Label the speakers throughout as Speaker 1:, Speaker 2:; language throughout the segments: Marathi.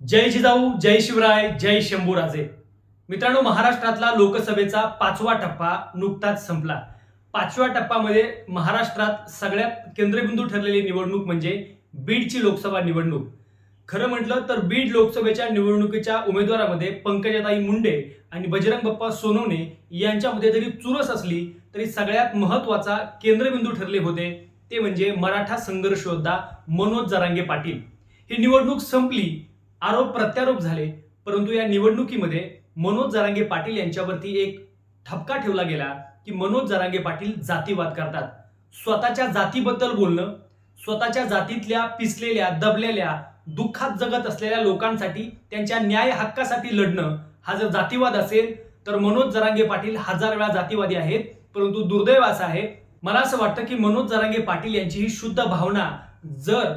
Speaker 1: जय जिजाऊ जय शिवराय जय शंभूराजे. मित्रांनो महाराष्ट्रातला लोकसभेचा पाचवा टप्पा नुकताच संपला. पाचव्या टप्प्यामध्ये महाराष्ट्रात सगळ्यात केंद्रबिंदू ठरलेली निवडणूक म्हणजे बीडची लोकसभा निवडणूक. खरं म्हटलं तर बीड लोकसभेच्या निवडणुकीच्या उमेदवारामध्ये पंकजाताई मुंडे आणि बजरंग बाप्पा सोनवणे यांच्यामध्ये जरी चुरस असली तरी सगळ्यात महत्त्वाचा केंद्रबिंदू ठरले होते ते म्हणजे मराठा संघर्ष योद्धा मनोज जरांगे पाटील. ही निवडणूक संपली आरोप प्रत्यारोप झाले परंतु या निवडणुकीमध्ये मनोज जरांगे पाटील यांच्यावरती एक ठपका ठेवला गेला की मनोज जरांगे पाटील जातीवाद करतात. स्वतःच्या जातीबद्दल बोलणं स्वतःच्या जातीतल्या पिसलेल्या दबलेल्या दुःखात जगत असलेल्या लोकांसाठी त्यांच्या न्याय हक्कासाठी लढणं हा जर जातीवाद असेल तर मनोज जरांगे पाटील हजार वेळा जातीवादी आहेत परंतु दुर्दैव असं आहे. मला असं वाटतं की मनोज जरांगे पाटील यांची ही शुद्ध भावना जर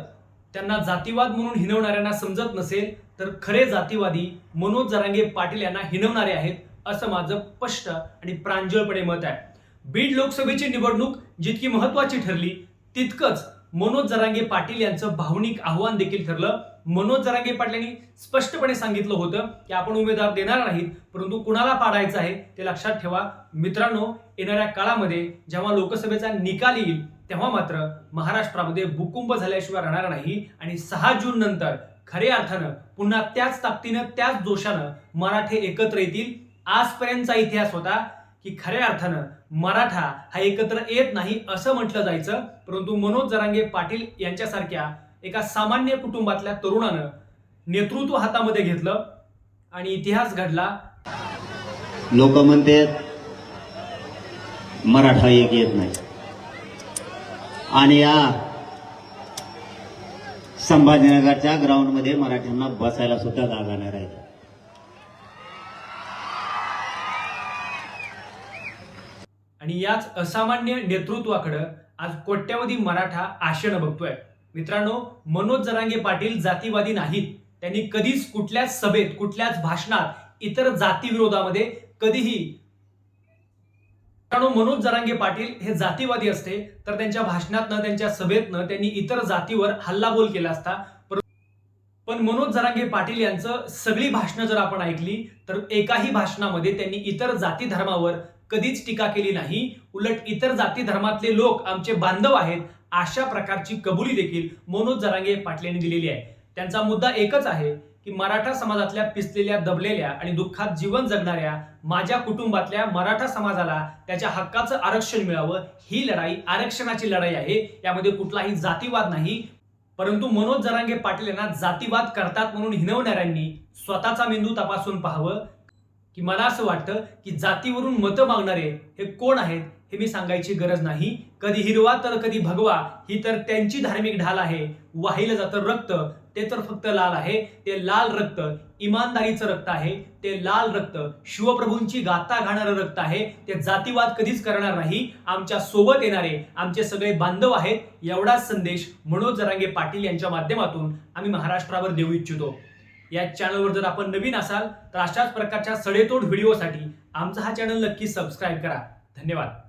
Speaker 1: त्यांना जातीवाद म्हणून हिनवणाऱ्यांना समजत नसेल तर खरे जातीवादी मनोज जरांगे पाटील यांना हिनवणारे आहेत असं माझं स्पष्ट आणि प्रांजळपणे मत आहे. बीड लोकसभेची निवडणूक जितकी महत्वाची ठरली तितकंच मनोज जरांगे पाटील यांचं भावनिक आव्हान देखील ठरलं. मनोज जरांगे पाटलांनी स्पष्टपणे सांगितलं होतं की आपण उमेदवार देणार नाहीत परंतु कुणाला पाडायचं आहे ते लक्षात ठेवा. मित्रांनो येणाऱ्या काळामध्ये जेव्हा लोकसभेचा निकाल येईल तेव्हा मात्र महाराष्ट्रामध्ये भूकुंभ झाल्याशिवाय राहणार नाही आणि सहा जून नंतर खऱ्या अर्थानं पुन्हा त्याच ताकदीनं त्याच जोशानं मराठे एकत्र येतील. आजपर्यंतचा इतिहास होता की खऱ्या अर्थानं मराठा हा एकत्र येत नाही असं म्हटलं जायचं. परंतु मनोज जरांगे पाटील यांच्यासारख्या एका सामान्य कुटुंबातल्या तरुणानं नेतृत्व हातामध्ये घेतलं आणि इतिहास घडला.
Speaker 2: लोक म्हणते मराठा एक येत नाही. आणि या संभाजीनगरच्या ग्राउंडमध्ये मराठ्यांना बसायला सुद्धा जागा नाही राहिली.
Speaker 1: आणि याच असामान्य नेतृत्वाकडं आज कोट्यावधी मराठा आशेनं बघतोय. मित्रांनो मनोज जरांगे पाटील जातीवादी नाहीत. त्यांनी कधीच कुठल्याच सभेत कुठल्याच भाषणात इतर जातीविरोधामध्ये कधीही मनोज जरांगे पाटील हे जातीवादी असते तर त्यांच्या भाषणातनं त्यांच्या सभेतनं त्यांनी इतर जातीवर हल्लाबोल केला असता. पण मनोज जरांगे पाटील यांचं सगळी भाषणं जर आपण ऐकली तर एकाही भाषणामध्ये त्यांनी इतर जाती धर्मावर कधीच टीका केली नाही. उलट इतर जाती धर्मातले लोक आमचे बांधव आहेत अशा प्रकारची कबुली देखील मनोज जरांगे पाटील यांनी दिलेली आहे. त्यांचा मुद्दा एकच आहे की मराठा समाजातल्या पिसलेल्या दबलेल्या आणि दुःखात जीवन जगणाऱ्या माझ्या कुटुंबातल्या मराठा समाजाला त्याच्या हक्काचं आरक्षण मिळावं ही लढाई आरक्षणाची लढाई आहे. यामध्ये कुठलाही जातीवाद नाही. परंतु मनोज जरांगे पाटील यांना जातीवाद करतात म्हणून हिनवणाऱ्यांनी स्वतःचा मेंदू तपासून पाहावं. की मला असं वाटतं की जातीवरून मतं मागणारे हे कोण आहेत हे मी सांगायची गरज नाही. कधी हिरवा तर कधी भगवा ही तर त्यांची धार्मिक ढाल आहे. वाहिलं जातं रक्त ते तर फक्त लाल आहे. ते लाल रक्त इमानदारीचं रक्त आहे. ते लाल रक्त शिवप्रभूंची गाता घाणारं रक्त आहे. ते जातीवाद कधीच करणार नाही. आमच्यासोबत येणारे आमचे सगळे बांधव आहेत एवढाच संदेश मनोज जरांगे पाटील यांच्या माध्यमातून आम्ही महाराष्ट्रावर देऊ इच्छितो. या चॅनलवर जर आपण नवीन असाल तर अशाच प्रकारच्या सडेतोड व्हिडिओसाठी आमचा हा चॅनल नक्की सबस्क्राईब करा. धन्यवाद.